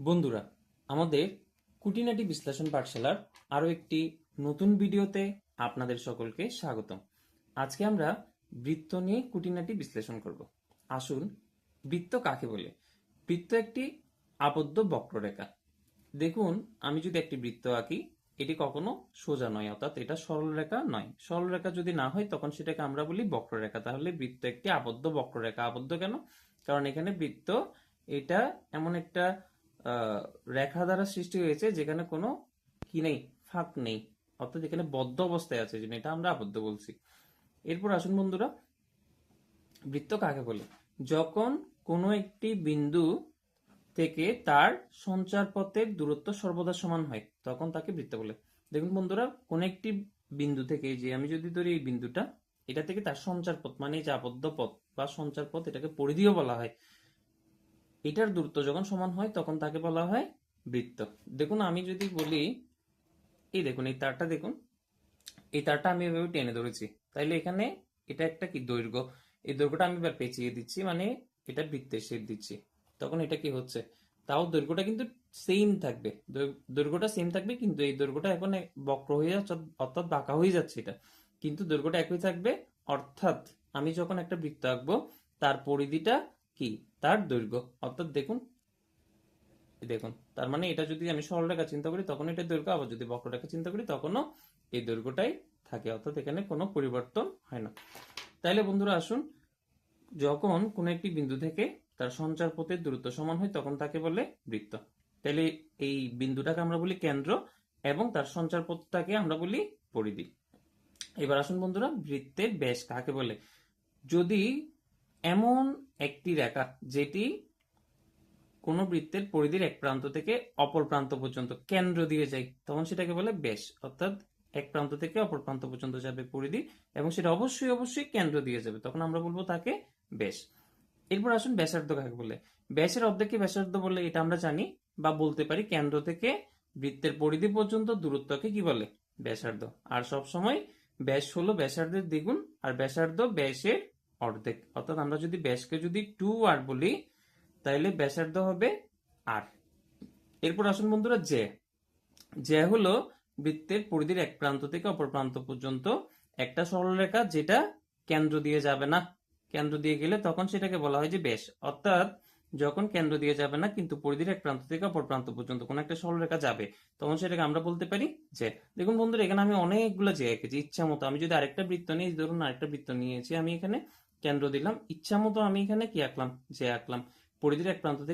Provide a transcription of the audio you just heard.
বন্ধুরা, আমাদের কুটিনাটি বিশ্লেষণ পাঠশালার আরও একটি নতুন ভিডিওতে আপনাদের সকলকে স্বাগতম। আজকে আমরা বৃত্ত নিয়ে কুটিনাটি বিশ্লেষণ করব। আসুন, বৃত্ত কাকে বলে? বৃত্ত একটি আবদ্ধ বক্ররেখা। দেখুন, আমি যদি একটি বৃত্ত আঁকি, এটি কখনো সোজা নয়, অর্থাৎ এটা সরলরেখা নয়। সরলরেখা যদি না হয়, তখন সেটাকে আমরা বলি বক্ররেখা। তাহলে বৃত্ত একটি আবদ্ধ বক্ররেখা। আবদ্ধ কেন? কারণ এখানে বৃত্ত এটা এমন একটা রেখা দ্বারা সৃষ্টি হয়েছে যেখানে কোনো কি নেই, ফাঁক নেই। অর্থাৎ এখানে বদ্ধ অবস্থায় আছে, যেটা আমরা আবদ্ধ বলছি। এরপর আসুন বন্ধুরা, বৃত্ত কাকে বলে? যখন কোনো একটি বিন্দু থেকে তার সঞ্চার পথের দূরত্ব সর্বদা সমান হয়, তখন তাকে বৃত্ত বলে। দেখুন বন্ধুরা, কোন একটি বিন্দু থেকে যে আমি যদি ধরি এই বিন্দুটা, এটা থেকে তার সঞ্চার পথ মানে যে আবদ্ধ পথ বা সঞ্চার পথ এটাকে পরিধিও বলা হয়। এটার দূরত্ব যখন সমান হয়, তখন তাকে বলা হয় বৃত্ত। দেখুন, আমি যদি বলি, এই দেখুন, এই তারটা দেখুন, এই তারটা আমি এভাবে টেনে ধরেছি। তাইলে এখানে এটা একটা কি দৈর্ঘ্য? এই দৈর্ঘ্যটা আমি এবার পেঁচিয়ে দিচ্ছি মানে এটা বৃত্তের শেপ দিচ্ছি। তখন এটা কি হচ্ছে? তাও দৈর্ঘ্যটা কিন্তু সেম থাকবে। দৈর্ঘ্যটা সেম থাকবে, কিন্তু এই দৈর্ঘ্যটা এখন বক্র হয়ে যাচ্ছে, অর্থাৎ বাঁকা হয়ে যাচ্ছে এটা। কিন্তু দৈর্ঘ্যটা একই থাকবে, অর্থাৎ আমি যখন একটা বৃত্ত আঁকবো, তার পরিধিটা কি? তার দৈর্ঘ্য। অর্থাৎ দেখুন দেখুন, তার মানে এটা যদি আমি সরলরেখা চিন্তা করি তখন এটা দৈর্ঘ্য। আবার যদি বক্ররেখা চিন্তা করি, তখনও এই দৈর্ঘ্যটাই থাকে। অর্থাৎ এখানে কোনো পরিবর্তন হয় না। তাইলে বন্ধুরা আসুন, যখন কোনো একটি বিন্দু থেকে তার সঞ্চার পথের দূরত্ব সমান হয়, তখন তাকে বলে বৃত্ত। তাহলে এই বিন্দুটাকে আমরা বলি কেন্দ্র এবং তার সঞ্চার পথটাকে আমরা বলি পরিধি। এবার আসুন বন্ধুরা, বৃত্তের ব্যাস কাকে বলে? যদি এমন একটি রেখা যেটি কোনো বৃত্তের পরিধির এক প্রান্ত থেকে অপর প্রান্ত পর্যন্ত কেন্দ্র দিয়ে যায়, তখন সেটাকে বলে ব্যাস অর্থাৎ এক প্রান্ত থেকে অপর প্রান্ত পর্যন্ত যাবে পরিধি এবং সেটা অবশ্যই অবশ্যই কেন্দ্র দিয়ে যাবে। তখন আমরা বলব তাকে ব্যাস এরপর আসুন ব্যাসার্ধ কাকে বলে? ব্যাসের অর্ধেককে ব্যাসার্ধ বলে এটা আমরা জানি বা বলতে পারি কেন্দ্র থেকে বৃত্তের পরিধি পর্যন্ত দূরত্বকে কি বলে? ব্যাসার্ধ। আর সব সময় ব্যাস হলো ব্যাসার্ধের দ্বিগুণ, আর ব্যাসার্ধ ব্যাসের অর্ধেক। অর্থাৎ আমরা যদি ব্যাসকে যদি টু আর বলি, তাইলে ব্যাসার্ধ হবে আর এরপর আসুন বন্ধুরা জে জে হলো বৃত্তের পরিধির এক প্রান্ত থেকে অপর প্রান্ত পর্যন্ত একটা সরলরেখা যেটা কেন্দ্র দিয়ে যাবে না। কেন্দ্র দিয়ে গেলে তখন সেটাকে বলা হয় যে ব্যাস। অর্থাৎ যখন কেন্দ্র দিয়ে যাবে না, কিন্তু পরিধির এক প্রান্ত থেকে অপর প্রান্ত পর্যন্ত কোন একটা সরলরেখা যাবে, তখন সেটাকে আমরা বলতে পারি যে দেখুন বন্ধুরা, এখানে আমি অনেকগুলো যে এঁকেছি। ইচ্ছা মতো আমি যদি আরেকটা বৃত্ত নিই, ধরুন আরেকটা বৃত্ত নিয়েছি আমি এখানে কেন্দ্র দিলাম। ইচ্ছা মতো আমি এখানে কি আঁকলাম? যে আঁকলাম। পরিধির এক প্রান্ত থেকে